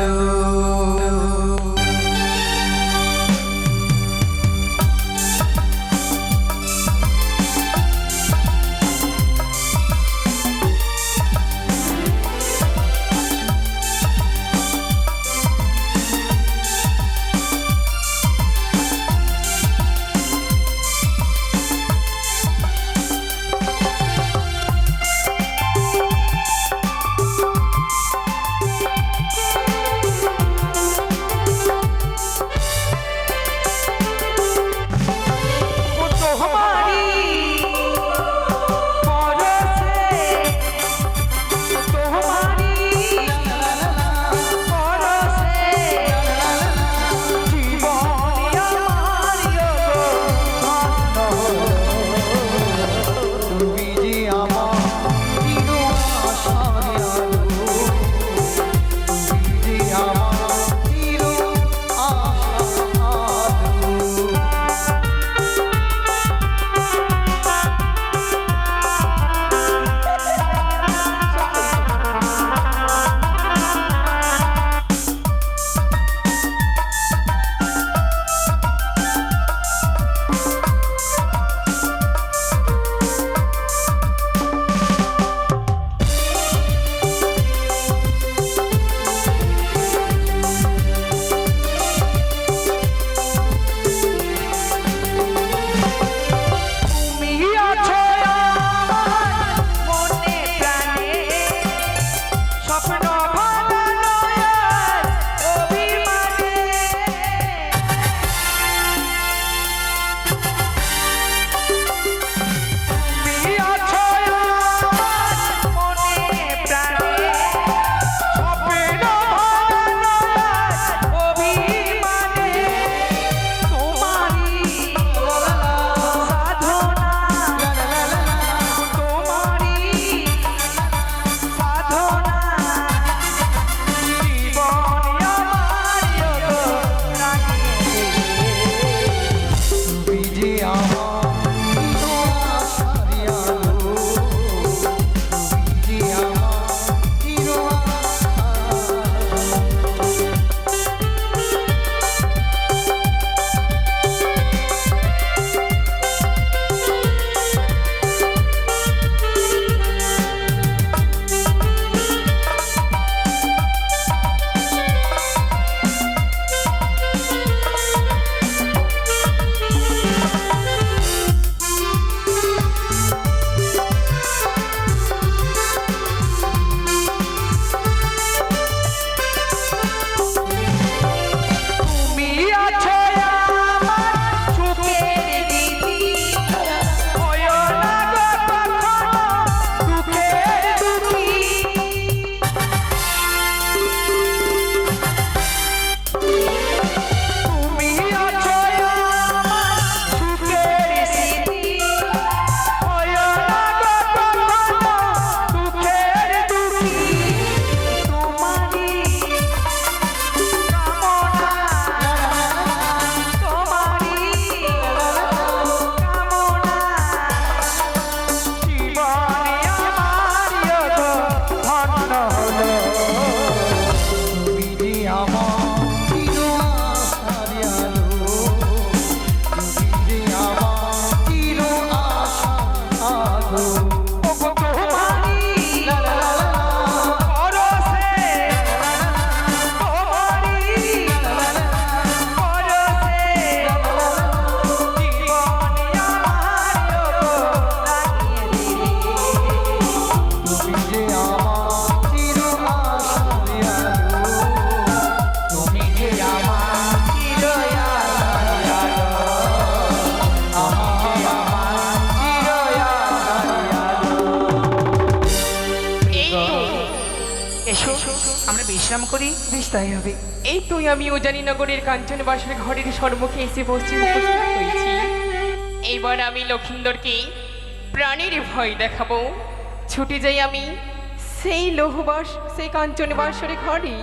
Hallelujah. বিশ্রাম করি। বেশ তাই হবে। এই তুই আমি উজানি নগরের কাঞ্চন বাসের ঘরের সম্মুখে এসে পৌঁছে উপস্থিত হয়েছি। এইবার আমি লক্ষিন্দরকে প্রাণীর ভয় দেখাবো। ছুটি যাই আমি সেই লোহবাস সেই কাঞ্চন বাসরে ঘরে।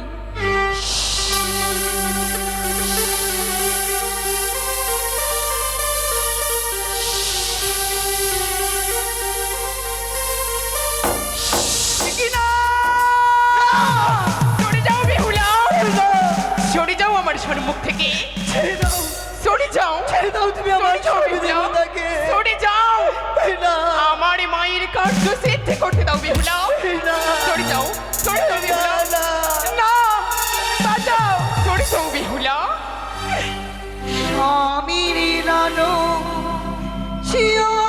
সম্মুখ থেকে। ছেড়ে দাও। সরে যাও। ছেড়ে দাও তুমি আমার সরে যাও, সরে যাও। না? আমার মায়ের কার্য সিদ্ধি করতে দাও বেহুলা সরে যাও। সরে যাও বেহুলা না? না। বাঁচাও। সরে যাও বেহুলা স্বামীর লালো শিওরি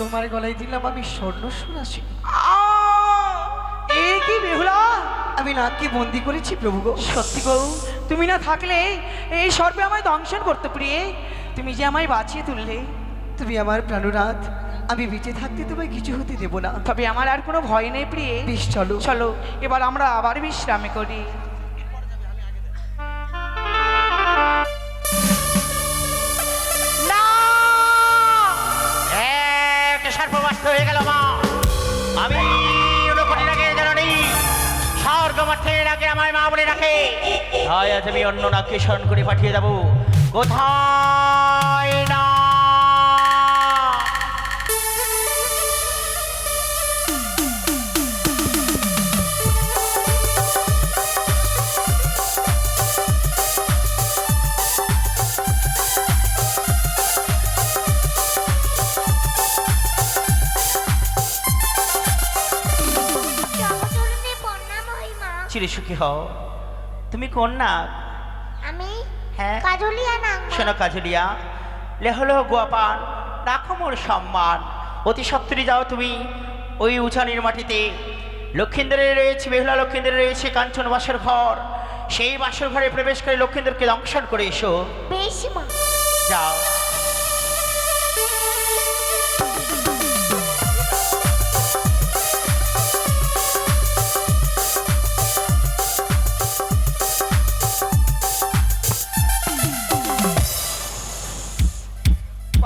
তোমার গলায় দিলাম আমি স্বর্ণ সুরাশি এ কি বেহুলা? আমি নাককে বন্দি করেছি প্রভু গো। সত্যি গো? তুমি না থাকলে এই সর্বে আমায় দংশন করতে প্রিয়ে। তুমি যে আমায় বাঁচিয়ে তুললে। তুমি আমার প্রাণনাথ। আমি বেঁচে থাকতে তোমায় কিছু হতে দেবো না। তবে আমার আর কোনো ভয় নেই প্রিয়ে। বেশ চলো। চলো এবার আমরা আবার বিশ্রামে করি। স্বর্গমার্থের রাখে আমায় মা বলে রাখে। তাই আজ আমি অন্য নাককে স্মরণ করে পাঠিয়ে দেবো। কোথায়? মহিমা চিরসুখী হও? তুমি কোন না আমি? হ্যাঁ। কাজলিয়া নাং শোনো কাজলিয়া লেহলো গোয়াপান রাখো মোর সম্মান। অতি সত্তরই যাও তুমি ওই উচানির মাটিতে। লক্ষিন্দরে রয়েছে বেহুলা লক্ষিন্দরে রয়েছে কাঞ্চন বাসর ঘর। সেই বাসর ঘরে প্রবেশ করে লক্ষিন্দরকে দংশন করে এসো। বেশ মা। যাও।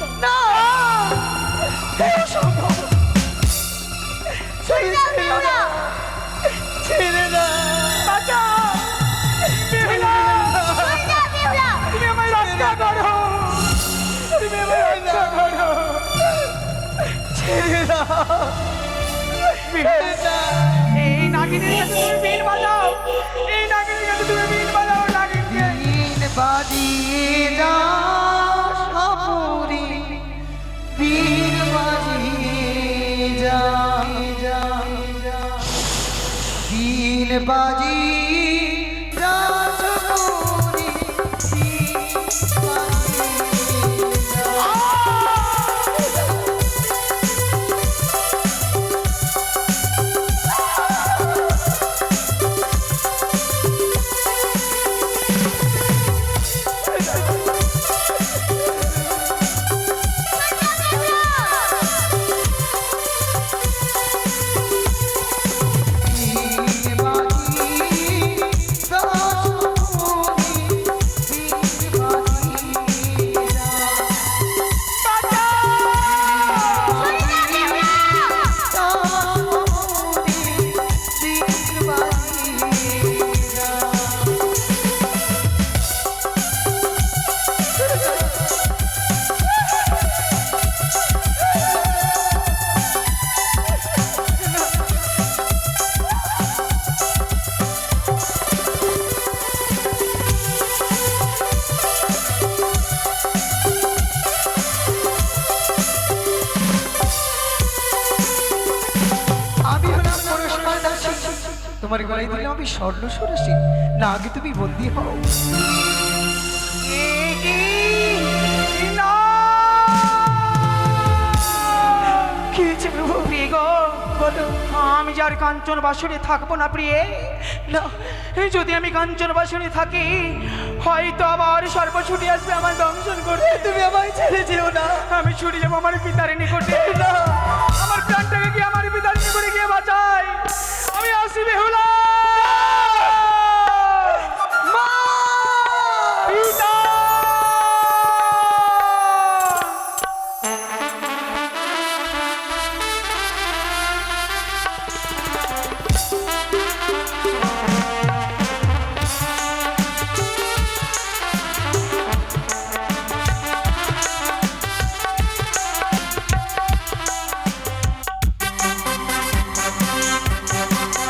না। ছেড়ে না তুমি আমায় রক্ষা করো। তুমি আমায় রক্ষা করো। ছেড়ে না back. তোমার গলায় দিলাম আমি স্বর্ণ সরসী না, আগে তুমি বন্দি হও। আমি যার কাঞ্চন বাসনে থাকব না প্রিয়ে। না, যদি আমি কাঞ্চন বাসনে থাকি, হয়তো আবার সর্ব ছুটে আসবে আমার দংশন করতে তুমি আমায় ছেড়ে যেও না। আমি ছুটে যাব আমার পিতার নিকটে। না, আমার প্রাণটাকে কি আমার পিতার নিকটে গিয়ে বাঁচাই আমি আসি বেহুলা